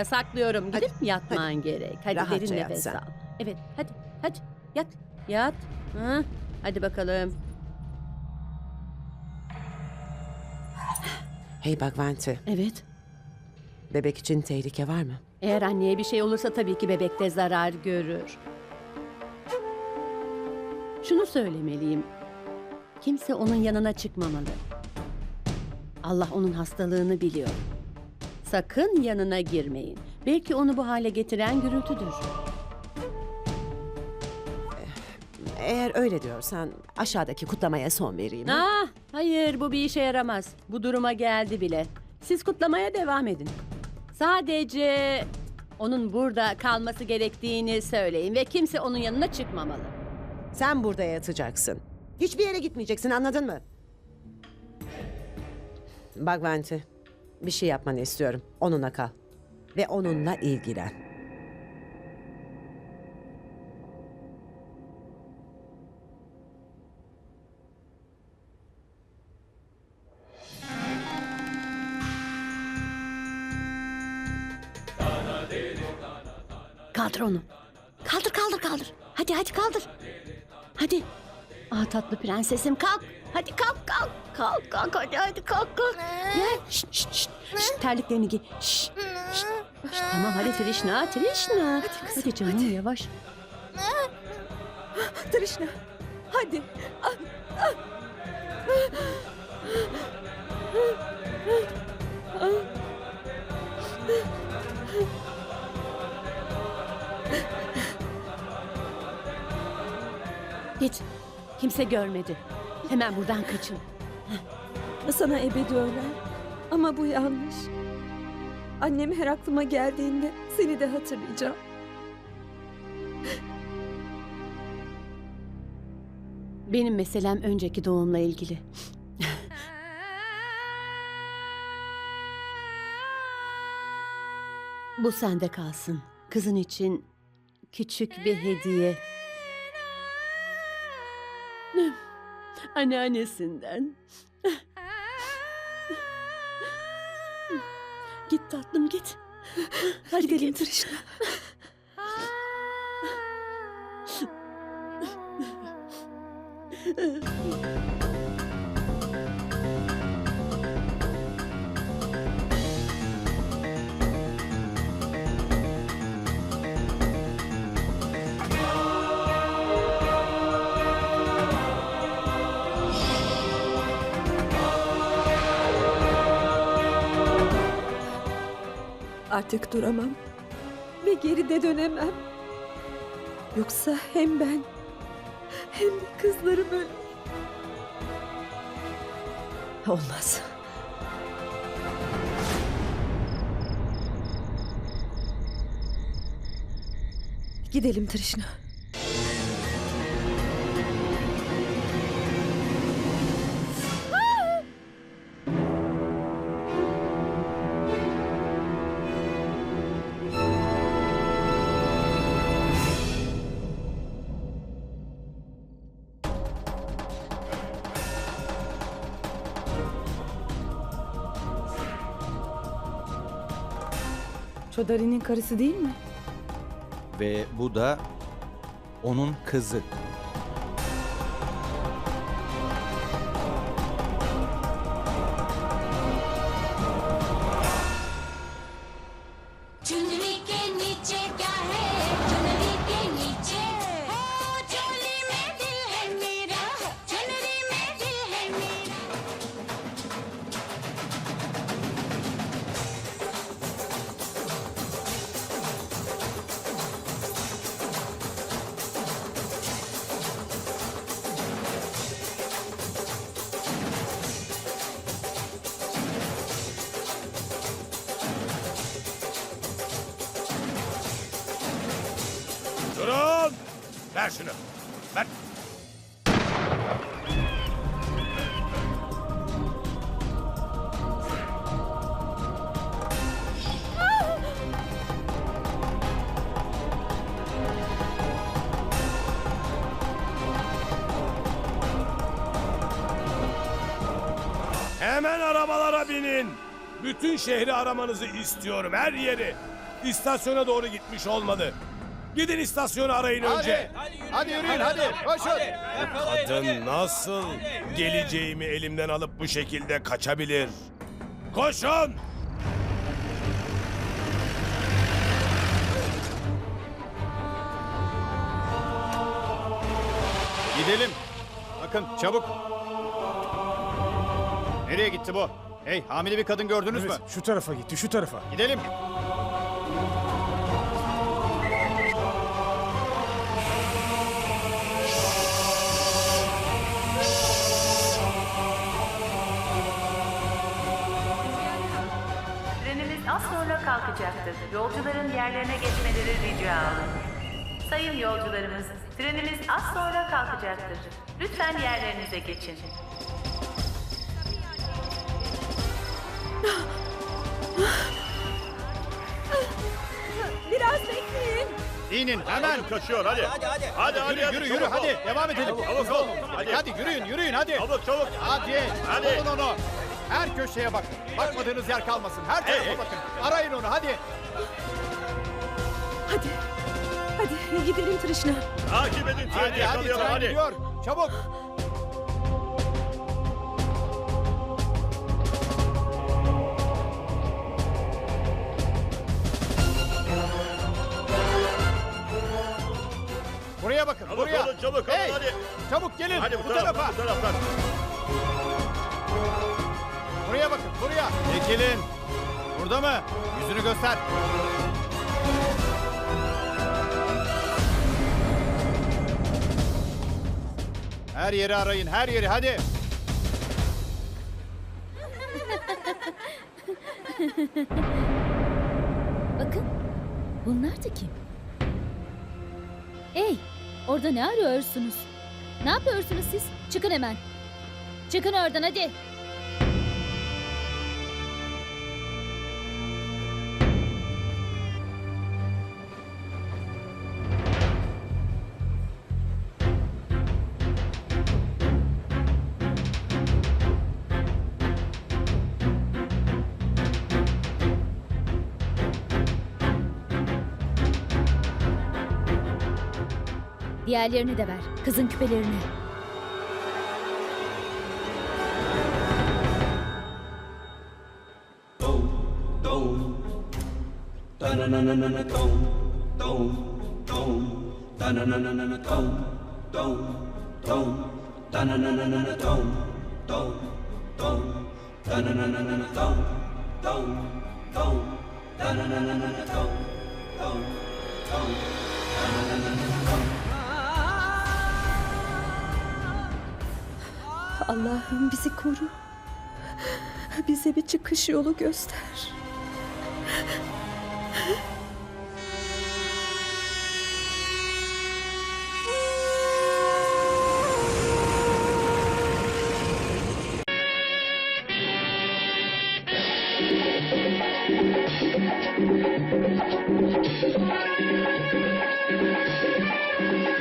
Yasaklıyorum. Gidip yatman gerek. Hadi Rahatça derin nefes sen. al. Evet hadi hadi yat yat. Hı? Hadi bakalım. Hey Bagvanti, Evet. bebek için tehlike var mı? Eğer anneye bir şey olursa tabii ki bebek de zarar görür. Şunu söylemeliyim. Kimse onun yanına çıkmamalı. Allah onun hastalığını biliyor. Sakın yanına girmeyin. Belki onu bu hale getiren gürültüdür. Eğer öyle diyorsan aşağıdaki kutlamaya son vereyim. ha? Ah, hayır bu bir işe yaramaz. Bu duruma geldi bile. Siz kutlamaya devam edin. Sadece onun burada kalması gerektiğini söyleyin ve kimse onun yanına çıkmamalı. Sen burada yatacaksın. Hiçbir yere gitmeyeceksin anladın mı? Bagvanti, bir şey yapmanı istiyorum. Onunla kal. Ve onunla ilgilen. Kaldır onu. Kaldır kaldır kaldır. Hadi hadi kaldır. Hadi. Ah tatlı prensesim kalk. Hadi kalk kalk. Kalk kalk hadi hadi kalk kalk. Gel. Şşt şşt şşt. Şşt, terliklerini giy. Şşt, şşt. Şşt, Tamam hadi Trişna Trişna. Hadi, canım yavaş. Trişna. Hadi. Git. Kimse görmedi. Hemen buradan kaçın. Sana ebe diyorlar. Ama bu yanlış. Annem her aklıma geldiğinde seni de hatırlayacağım. Benim meselem önceki doğumla ilgili. Bu sende kalsın. Kızın için küçük bir hediye. Anneannesinden. Git tatlım git. Hadi Gidelim git. Trişna. Artık duramam. Ve geride dönemem. Yoksa hem ben hem de kızlarım ölür. Olmaz. Gidelim Trişna. Çodari'nin karısı değil mi? Ve bu da onun kızı. Durun! Ver şunu. Ver. Hemen arabalara binin. Bütün şehri aramanızı istiyorum, her yeri. İstasyona doğru gitmiş olmalı. Gidin istasyonu arayın önce. Hadi yürüyün hadi. Koşun. Kadın nasıl geleceğimi elimden alıp bu şekilde kaçabilir? Koşun! Gidelim. Bakın çabuk. Nereye gitti bu? Hey hamile bir kadın gördünüz mü? Şu tarafa gitti, şu tarafa. Gidelim. Kalkacaktır. Yolcuların yerlerine geçmeleri rica olunur. Sayın yolcularımız, trenimiz az sonra kalkacaktır. Lütfen yerlerinize geçin. Biraz bekleyin. İnin hemen. Kaçıyor hadi. Hadi hadi. Hadi Yürü yürü yürü hadi devam edelim. Çabuk ol. Hadi, hadi yürüyün yürüyün hadi. Çabuk çabuk. Hadi. Hadi. Bulun onu. Her köşeye bakın. Bakmadığınız yer kalmasın. Her tarafa bakın. Arayın onu hadi. Hadi. Hadi gidelim Trişna. Takip edin treni Hadi hadi tren hadi. gidiyor. Çabuk. Buraya bakın, Çabuk buraya. olun, çabuk olun, hey, hadi. Çabuk gelin, Hadi bu, bu, tarafa. taraftan, bu taraftan. Buraya bakın, buraya. Çekilin. Burada mı? Yüzünü göster. Her yeri arayın, her yeri hadi. Bakın. Bunlar da kim? Hey, orada ne arıyorsunuz? Ne yapıyorsunuz siz? Çıkın hemen. Çıkın oradan hadi. Diğerlerini de ver. Kızın küpelerini. Allah'ım bizi koru. Bize bir çıkış yolu göster.